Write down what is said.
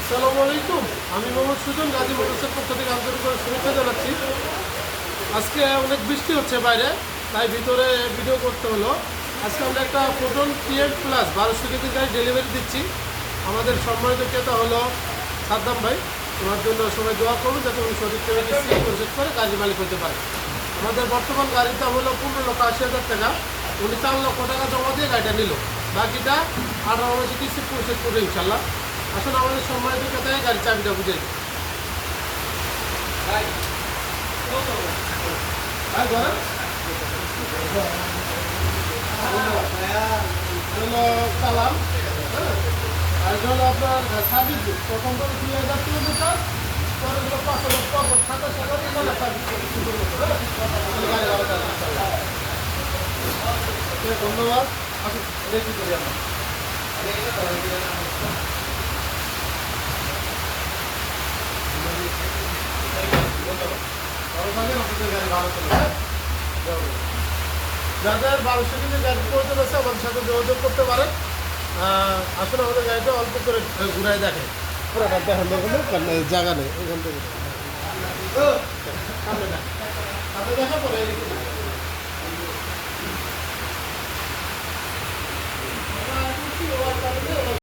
আসসালামু আলাইকুম। আমি মোহাম্মদ সুজন, গাজী মোটরসের পক্ষ থেকে আন্তরিক করে শুভেচ্ছা জানাচ্ছি। আজকে অনেক বৃষ্টি হচ্ছে বাইরে, তাই ভিতরে ভিডিও করতে হলো। আজকে আমরা একটা প্রোটন পিএম প্লাস বারোশো কেজি গাড়ি ডেলিভারি দিচ্ছি। আমাদের সম্মানিত ক্রেতা হলো সাদ্দাম ভাই। তোমার জন্য সবাই দোয়া করুন যাতে উনি সঠিক টাকাকে পরিশোধ করে গাড়ি মালিক হতে পারে। আমাদের বর্তমান গাড়ির দাম হলো পনেরো লক্ষ আশি হাজার টাকা। উনি চার লক্ষ টাকা জমা দিয়ে গাড়িটা নিল। বাকিটা আঠারো মাসে কিস্তি পরিশোধ করবে ইনশাল্লাহ। আসুন আমাদের সম্মানিত ক্রেতায় গাড়ির চাবিটা বুঝে হ্যাঁ? আর প্রথম হাজার মানে ধন্যবাদ আসুন রেখে করি যাদের বারোশো কেজি গাড়ি প্রয়োজন আছে, আমাদের সাথে যোগাযোগ করতে পারেন। আসলে আমাদের গাড়িটা অল্প করে ঘুরাই দেখে। দেখুন জায়গা নেই এখান থেকে। পরে